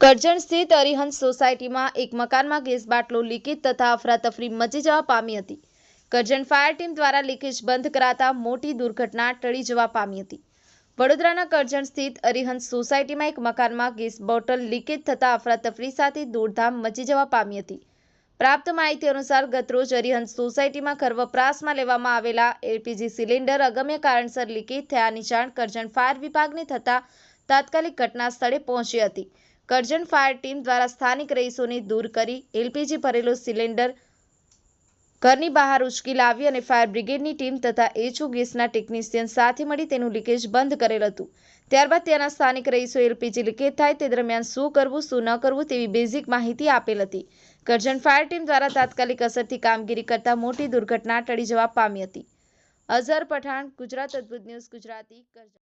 કરજણ સ્થિત અરિહંત સોસાયટીમાં એક મકાનમાં ગેસ બાટલો લીકેજ તથા અફરાતફરી મચી જવા પામી હતી. કરજણ ફાયર ટીમ દ્વારા લીકેજ બંધ કરાતા મોટી દુર્ઘટના ટળી જવા પામી હતી. વડોદરાના કરજણ સ્થિત અરિહંત સોસાયટીમાં એક મકાનમાં ગેસ બોટલ લીકેજ થતા અફરાતફરી સાથે દોડધામ મચી જવા પામી હતી. પ્રાપ્ત માહિતી અનુસાર ગતરોજ અરિહંત સોસાયટીમાં ઘર વપરાશમાં લેવામાં આવેલા એલપીજી સિલિન્ડર અગમ્ય કારણસર લીકેજ થયાની જાણ કરજણ ફાયર વિભાગને થતાં તાત્કાલિક ઘટના સ્થળે પહોંચી હતી. કરજણ ફાયર ટીમ દ્વારા સ્થાનિક રહીશોને દૂર કરી એલપીજી ભરેલો સિલિન્ડર ઘરની બહાર ઉચકી લાવી અને ફાયર બ્રિગેડની ટીમ તથા એચુ ગેસના ટેકનિશિયન સાથે મળી તેનું લીકેજ બંધ કરેલ હતું. ત્યારબાદ ત્યાંના સ્થાનિક રહીશો એલપીજી લીકેજ થાય તે દરમિયાન શું કરવું, શું ન કરવું તેવી બેઝિક માહિતી આપેલ હતી. કરજણ ફાયર ટીમ દ્વારા તાત્કાલિક અસરથી કામગીરી કરતા મોટી દુર્ઘટના ટળી જવા પામી હતી. અઝહર પઠાણ, ગુજરાત અદ્ભુત ન્યૂઝ, ગુજરાતી કરજણ